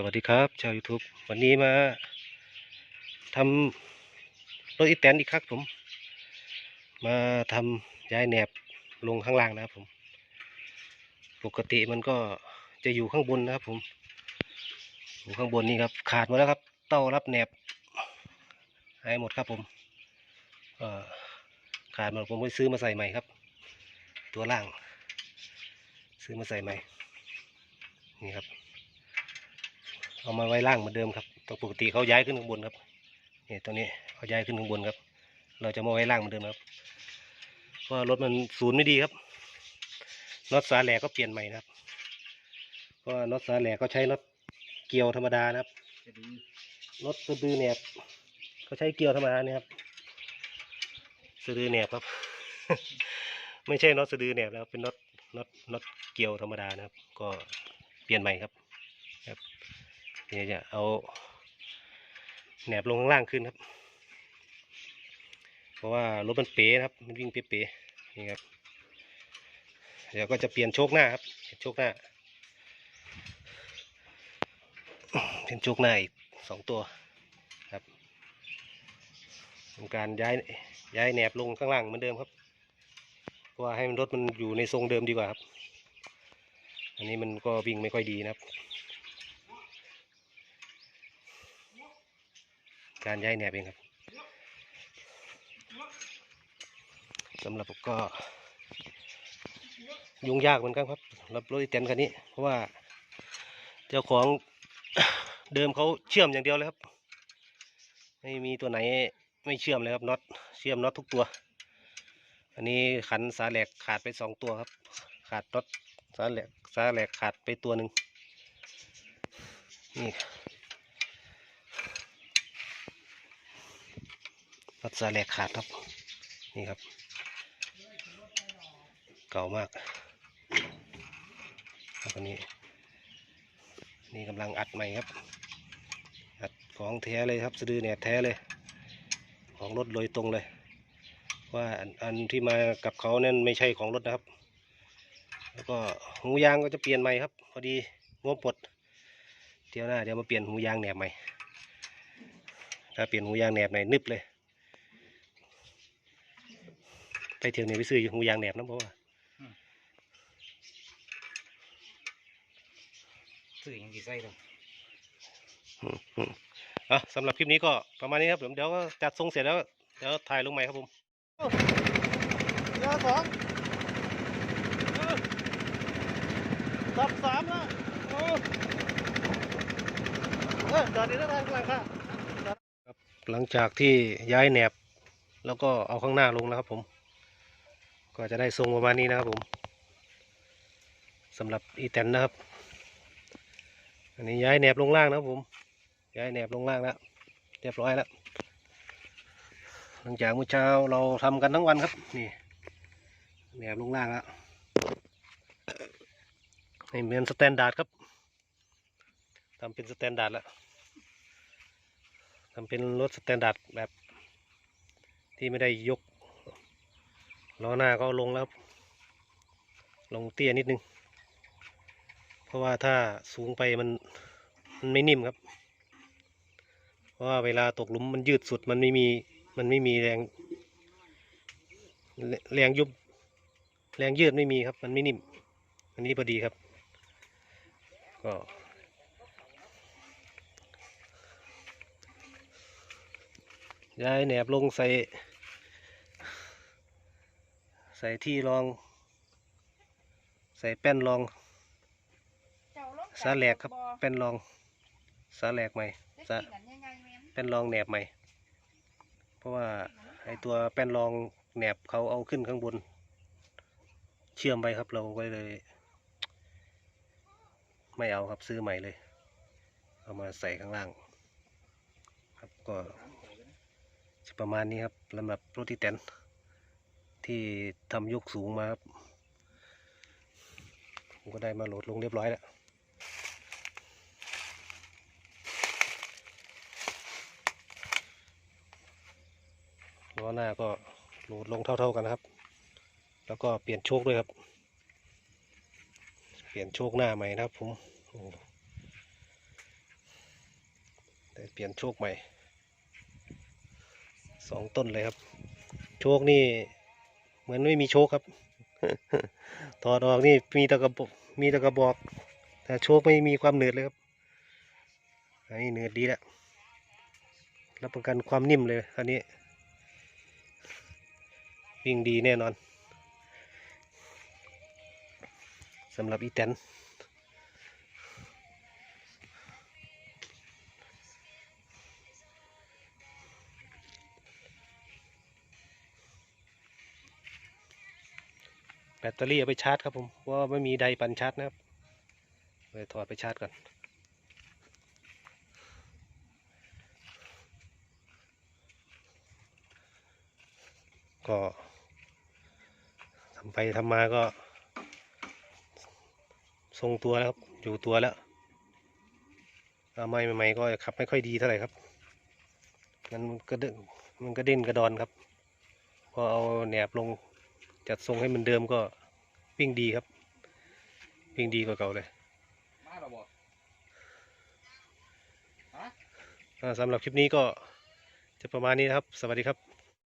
สวัสดีครับชาว YouTube วันนี้มาทำรถอีแตนอีกครับผม มาทำย้ายแหนบลงข้างล่างนะครับผม ปกติมันก็จะอยู่ข้างบนนะครับผมอยู่ข้างบนนี่ครับ ขาดหมดแล้วครับ เต้ารับแหนบหายหมดครับผมอขาดหมดผมไปซื้อมาใส่ใหม่ครับ ตัวล่าง ซื้อมาใส่ใหม่นี่ครับ เอามาไว้ล่างเหมือนเดิมครับตปกติเขาย้ายขึ้นข้างบนครับนี่ตรงนี้เขาย้ายขึ้นข้างบนครับ เราจะมาไว้ล่างเหมือนเดิมครับเพราะรถมันศูนย์ไม่ดีครับน็อตสาแหลกก็เปลี่ยนใหม่นะครับเพราะน็อตสาแหลก็ใช้น็อตเกลียวธรรมดานะครับน็อตสะดือแหนบก็ใช้เกลียวธรรมดาเนี่ยครับสะดือแหนบครับ ไม่ใช่น็อตสะดือแหนบแล้วเป็นน็อตน็อตน็อตเกลียวธรรมดานะครับ ก็เปลี่ยนใหม่ครับครับ เดี๋ยวจะเอาแหนบลงข้างล่างขึ้นครับ เพราะว่ารถมันเป๋นะครับ มันวิ่งเป๋ๆนี่ครับ เดี๋ยวก็จะเปลี่ยนโชคหน้าครับเป็นโชคหน้า เปลี่ยนโชคหน้าอีกสองตัวครับเป็นการย้ายย้ายแหนบลงข้างล่างเหมือนเดิมครับเพราะว่าให้มันรถมันอยู่ในทรงเดิมดีกว่าครับ อันนี้มันก็วิ่งไม่ค่อยดีนะครับ การย้ายแหนบเองครับสำหรับผมก็ ยุ่งยากเหมือนกันครับรับรถอีแตนคันนี้ เพราะว่า เจ้าของเดิมเขาเชื่อมอย่างเดียวเลยครับ ไม่มีตัวไหนไม่เชื่อมเลยครับน็อตเชื่อมน็อตทุกตัว อันนี้ขันสาแหลกขาดไปสองตัวครับ ขาดน็อตสาแหลกสาแหลกขาดไปตัวหนึ่งนี่ น็อตสาแหลกขาดครับ นี่ครับ เก่ามากครับอันนี้ นี่กำลังอัดใหม่ครับ อัดของแท้เลยครับสะดือเนี่ยแท้เลย ของรถโดยตรงเลย ว่าอันอันที่มากับเขานั่นไม่ใช่ของรถนะครับ แล้วก็หูยางก็จะเปลี่ยนใหม่ครับ พอดีงบปลดเดี๋ยวหน้าเดี๋ยวมาเปลี่ยนหูยางแหนบใหม่ถ้าเปลี่ยนหูยางแหนบใหม่นึบเลย ไปเที่ยวนี้ไปซื้อหูยางแหนบนะเพราะว่าซื้อหยังกี่ไส้ดอกอืมอืมอะสำหรับคลิปนี้ก็ประมาณนี้ครับผมเดี๋ยวก็จัดทรงเสร็จแล้วเดี๋ยวถ่ายลงใหม่ครับผมยาสองสับสามนะเออจอดดีแล้วทางหลังค่ะครับหลังจากที่ย้ายแหนบ แล้วก็เอาข้างหน้าลงแล้วครับผม ก็จะได้ทรงประมาณนี้นะครับผมสำหรับอีแตนนะครับ อันนี้ย้ายแหนบลงล่างนะครับผม ย้ายแหนบลงล่างแล้วเรียบร้อยแล้วหลังจากเมื่อเช้าเราทำกันทั้งวันครับ นี่แหนบลงล่างแล้วให้เหมือนสแตนดาร์ดครับทำเป็นสแตนดาร์ดแล้วทำเป็นรถสแตนดาร์ดแบบที่ไม่ได้ยก ล้อหน้าก็ลงแล้วครับ ลงเตี้ยนิดนึง เพราะว่าถ้าสูงไปมันมันไม่นิ่มครับ เพราะว่าเวลาตกหลุมมันยืดสุดมันไม่มีมันไม่มีแรง แรแรงยุบแรงยืดไม่มีครับ มันไม่นิ่ม อันนี้พอดีครับ ก็ย้ายแหนบลงใส่ ใส่ที่รอง ใส่แป้นรอง สาแหลกครับ แป้นรอง สาแหลกใหม่สาแป้นรองแหนบใหม่ เพราะว่าไอตัวแป้นรองแหนบเขาเอาขึ้นข้างบน เชื่อมไปครับเราก็เลย ไม่เอาครับซื้อใหม่เลย เอามาใส่ข้างล่าง ครับก็จะประมาณนี้ครับสำหรับรถที่แตน ที่ทำยกสูงมาครับผมก็ได้มาโหลดลงเรียบร้อยแล้วล้อหน้าก็โหลดลงเท่า ๆกันนะครับ แล้วก็เปลี่ยนโชคด้วยครับ เปลี่ยนโชคหน้าใหม่นะครับผมแต่เปลี่ยนโชคใหม่สองต้นเลยครับ โชคนี่ เหมือนไม่มีโชคครับ ถอดออกนี่มีตะกระบอกมีตะกระบอก แต่โชคไม่มีความเหนืดเลยครับอันนี้เหนืดดีแล้วรับประกันความนิ่มเลยอันนี้ วิ่งดีแน่นอนสำหรับอีแตน ตเตอรี่เอาไปชาร์จครับผมว่าไม่มีไดปันชาร์จนะครับเลยถอดไปชาร์จก่อนก็ทำไปทำมาก็ ทรงตัวแล้วครับ อยู่ตัวแล้วเอาไม่ใหม่ๆก็ขับไม่ค่อยดีเท่าไหร่ครับมันก็เดนมันก็เด่นกระดอนครับ พอเอาแหนบลง จัดทรงให้มันเดิมก็วิ่งดีครับ วิ่งดีกว่าเก่าเลยมาหรอบอกอ่าสำหรับคลิปนี้ก็จะประมาณนี้นะครับ สวัสดีครับ